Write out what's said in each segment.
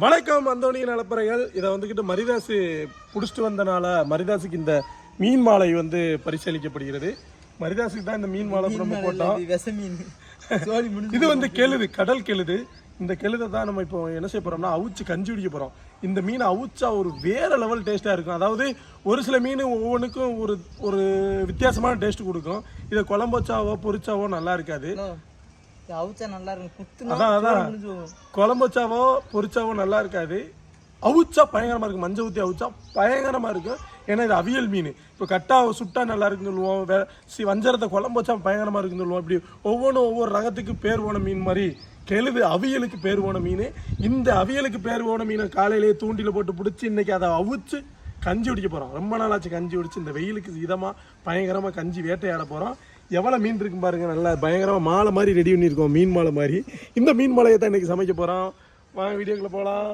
வணக்கம் அந்தோணிய நலப்பறைகள் இதை வந்துக்கிட்டு மரிதாசு பிடிச்சிட்டு வந்தனால மரிதாசுக்கு இந்த மீன் மாலை வந்து பரிசீலிக்கப்படுகிறது. மரிதாசுக்கு தான் இந்த மீன் மாலை நம்ம போட்டோம். இது வந்து கெழுது கடல் கெழுது இந்த கெழுதை தான் நம்ம இப்போ என்ன செய்ய போறோம்னா அவிச்சு கஞ்சி குடிக்க போறோம். இந்த மீன் அவிச்சா ஒரு வேற லெவல் டேஸ்டா இருக்கும். அதாவது ஒரு சில மீன் ஒவ்வொன்றுக்கும் ஒரு ஒரு வித்தியாசமான டேஸ்ட் கொடுக்கும். இதை குழம்பு வச்சாவோ பொரிச்சாவோ நல்லா இருக்காது. அவுச்சா நல்லா இருக்கும். குத்துனா அதான் அதான். குழம்பு வச்சாவோ பொரிச்சாவோ நல்லா இருக்காது. அவிச்சா பயங்கரமா இருக்கும். மஞ்சள் ஊற்றி அவிச்சா பயங்கரமா இருக்கும். ஏன்னா இது அவியல் மீன். இப்போ கட்டா சுட்டா நல்லா இருக்குன்னு சொல்லுவோம். வே சி வஞ்சரத்தை குழம்பு வச்சா பயங்கரமா இருக்குன்னு சொல்லுவோம். இப்படி ஒவ்வொன்றும் ஒவ்வொரு ரகத்துக்கு பேர் போன மீன் மாதிரி கெழுது அவியலுக்கு பேர் போன மீன். இந்த அவியலுக்கு பேர் போன மீனை காலையிலேயே தூண்டில போட்டு பிடிச்சி இன்னைக்கு அதை அவிச்சு கஞ்சி குடிக்க போறோம். ரொம்ப நாளாச்சு கஞ்சி குடிச்சு. இந்த வெயிலுக்கு இதமா பயங்கரமா கஞ்சி வேட்டையாட போறோம். எவ்வளோ மீன் இருக்கும் பாருங்க நல்லா பயங்கரமாக மாலை மாதிரி ரெடி பண்ணியிருக்கோம் மீன் மாலை மாதிரி. இந்த மீன் மாலையை தான் இன்னைக்கு சமைக்க போகிறோம் வாங்க வீடியோக்குள்ள போகலாம்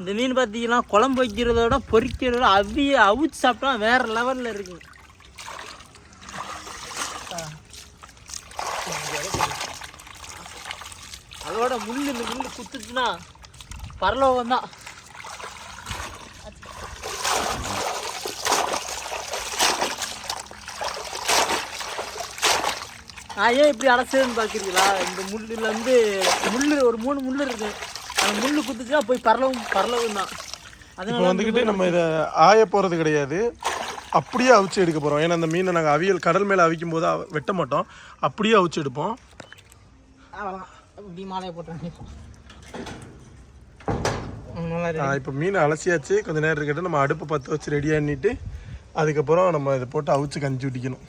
இந்த மீன் பார்த்தீங்கன்னா குழம்பு வைக்கிறத விட பொரிக்கிறத விட அவிய அவிச்சு சாப்பிட்டா வேற லெவலில் இருக்கு அதோட முள்ளு இந்த முள்ளு குத்துச்சுன்னா பரலோகம் தான். நான் ஏன் இப்படி அலசுன்னு பார்க்குறீங்களா? இந்த முள்ளில் வந்து முள் ஒரு மூணு முள் இருக்கு. அந்த முள் குத்துச்சுன்னா போய் பரலவும் பரலவும் தான். இப்போ வந்துக்கிட்டு நம்ம இதை ஆய போகிறது கிடையாது. அப்படியே அவிச்சு எடுக்க போகிறோம் ஏன்னா அந்த மீனை நாங்கள் அவியல் கடல் மேலே அவிக்கும் போது வெட்ட மாட்டோம். அப்படியே அவிச்சு எடுப்போம். இப்படி மாலையை இருக்கு. இப்போ மீனை அலசியாச்சு. கொஞ்ச நேரம் இருக்கட்டும். நம்ம அடுப்பு பற்ற வச்சு ரெடி பண்ணிட்டு அதுக்கப்புறம் நம்ம இதை போட்டு அவிச்சு கஞ்சி ஊட்டிக்கணும்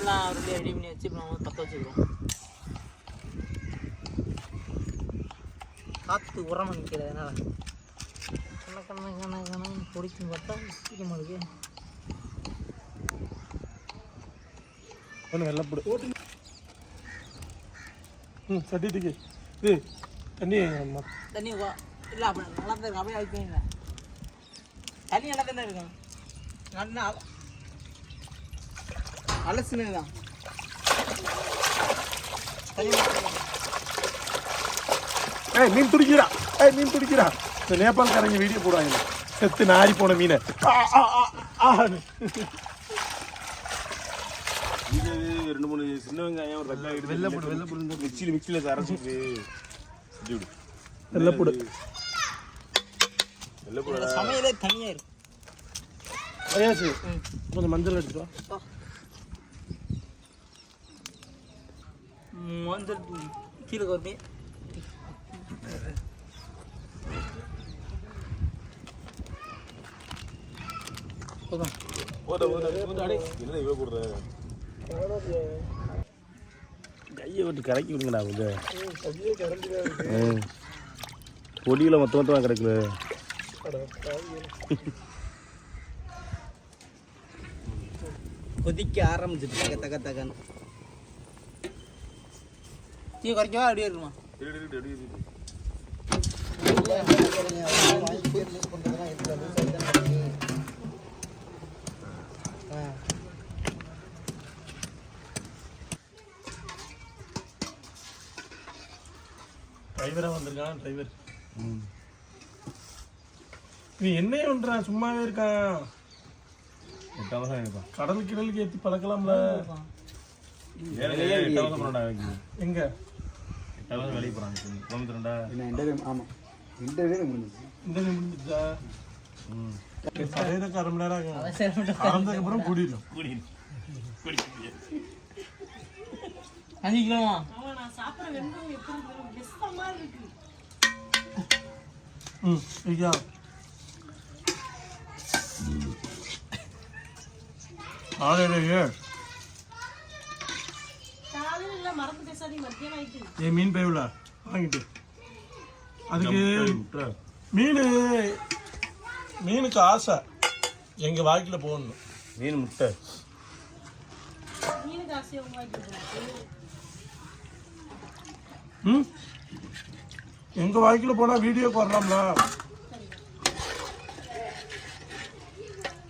அடுப்பெல்லாம் ரெடி ரெடி பண்ணி வச்சு இப்போ நம்ம பற்ற வச்சுக்கிறோம் காற்று உரமாக நிற்கிறது அதனால. கண்ண கண்ண கண்ண கண்ண பொடிக்கும் பார்த்தா சீக்கிரமாக இருக்கு. ஒன்று வெள்ளப்படு ம் சட்டி தூக்கி இது தண்ணி ம- தண்ணி இல்லை அப்படி நல்லா தான் இருக்கு. அப்படியே வைப்பீங்க தண்ணி நல்லா தானே இருக்கும். நல்லா அலசுனது தான் ஏய் மீன் துடிக்கிறா ஏய் மீன் துடிக்கிறா இந்த நேபாளக்காரங்க வீடியோ போடுவாங்க. செத்து நாரி போன மீனை. ஆ, ஆ, ஆ, ஆன்னு. இது ரெண்டு மூணு சின்ன வெங்காயம் ஒரு வெங்காயம் எடுத்து வெள்ளப்பூடு வெள்ளப்பூடு மிக்சியில் மிக்சியில் அரைச்சிட்டு இப்படி விடு. வெள்ளைப்பூடு வெள்ளப்பூடு இந்த சமையலே தனியாக இருக்கு. கொஞ்சம் மஞ்சள் எடுத்துட்டு வா. மஞ்சள் கீழே போடுற கையை விட்டு கலக்கி விடுங்கடா கொஞ்சம் பொடியில் மொத்த மொத்தமாக கிடக்குது. கொதிக்க ஆரம்பிச்சிட்டு தக தக தகன்னு. தீ குறைக்கவா அப்படியே இருக்குமா டிரைவரா வந்திருக்கான் டிரைவர் நீ என்ன பண்றான் சும்மாவே இருக்கான். கடல் கிடலுக்கு ஏத்தி பழக்கலாம்ல எங்க? வேலைக்கு போகிறாங்க கிலோமீட்டர்டா இந்த முடிஞ்சா சரையிறக்கு அரை மணி நேரம் ஆகும் ஆனதுக்கு அப்புறம் கூடிடும் அஞ்சு கிலோமா ம் ஐயா ஆலையிலேயே ஏ மீன் பைவில வாங்கிட்டு. அதுக்கு மீன் மீனுக்கு ஆசை. எங்க வாழ்க்கையில போகணும். மீன் முட்டை. ம்? எங்க வாழ்க்கையில போனா வீடியோக்கு வரலாம்ல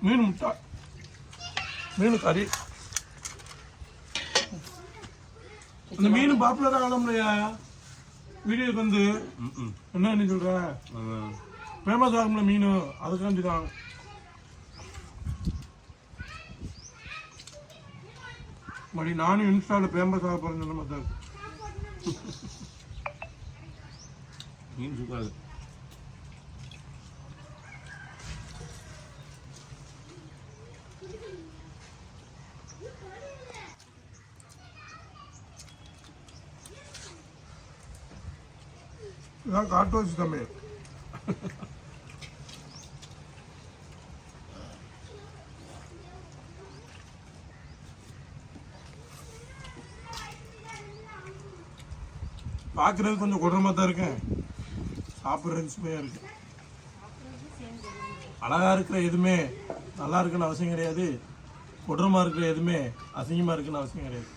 மீன் முட்டை. மீன் கறி. அந்த மீன் பாப்புலர் ஆகலையா வீடியோக்கு வந்து என்ன நீ சொல்ற? ஃபேமஸ் ஆகும்ல மீன். அதுக்காண்டி தான். மணி நானும் இன்ஸ்டால ஃபேமஸ் ஆக தான் இருக்கு. மீன் சூப்பராக இதான் காட்டு தமிழ் தம்பி. பார்க்குறது கொஞ்சம் கொடூரமாக தான் இருக்கேன். சாப்பிட்றது சுமையாக இருக்கு. அழகாக இருக்கிற எதுவுமே நல்லா இருக்குன்னு அவசியம் கிடையாது. கொடூரமாக இருக்கிற எதுவுமே அசிங்கமாக இருக்குன்னு அவசியம் கிடையாது.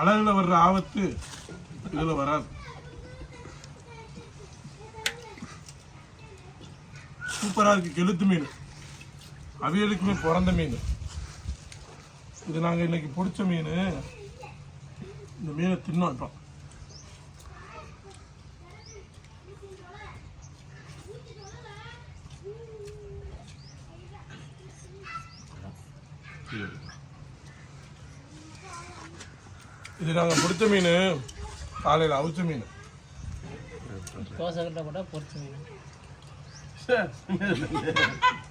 அழகுல வர்ற ஆபத்து இதுல வராது. சூப்பராக இருக்கு கெளுத்து மீன். அவியலுக்குமே பிறந்த மீன். இது நாங்கள் இன்னைக்கு பிடிச்ச மீன். இந்த மீனை தின்னோம் இப்போ. இது நாங்க பிடிச்ச மீன் காலையில அவிச்ச மீன். தோசை கட்ட கூட பொரிச்சு மீன்.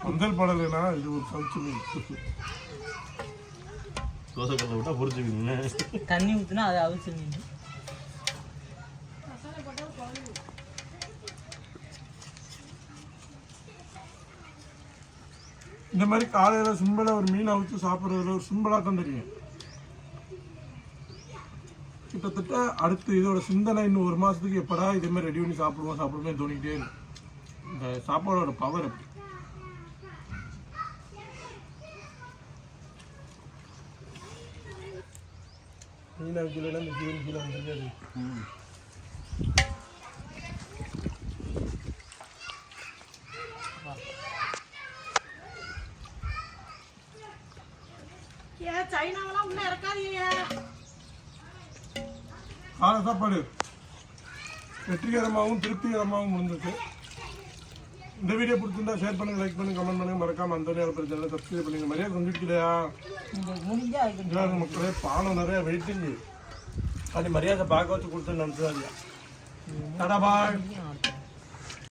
மஞ்சள் படலைன்னா இது ஒரு சவிச்ச மீன். தோசை கல்ல விட்டா பொரிச்சு மீன். தண்ணி ஊற்றினா அது அவிச்ச மீன். இந்த மாதிரி காலையில சிம்பிளா ஒரு மீன் அவிச்சு சாப்பிட்றதுல ஒரு சிம்பிளா தான் தெரியும். அடுத்து இதோட சிந்தனை இன்னும் ஒரு மாதத்துக்கு எப்படா இதே மாதிரி ரெடி பண்ணி சாப்பிடுவோம் சாப்பிடுவோம் தோணிக்கிட்டே இருக்கும். இந்த சாப்பாடோட பவர் அப்படி. மீன் இந்த ஜீவன் கிலோ வந்துருக்காது சைனாவெல்லாம் இன்னும் இறக்காதீங்க. காலை சாப்பாடு. வெற்றிகரமாகவும் திருப்திகரமாகவும் முடிஞ்சிருக்கு. இந்த வீடியோ பிடிச்சிருந்தா ஷேர் பண்ணுங்க லைக் பண்ணுங்க கமெண்ட் பண்ணுங்க. மறக்காம அந்த நேரம் சேனலை சப்ஸ்கிரைப் பண்ணுங்க. நிறைய கொஞ்சிருக்கலையா இல்லாத மக்களே பானம் நிறைய வெயிட்டிங் அப்படி மரியாதை பார்க்க வச்சு கொடுத்து நினச்சாங்க தடா பாய்.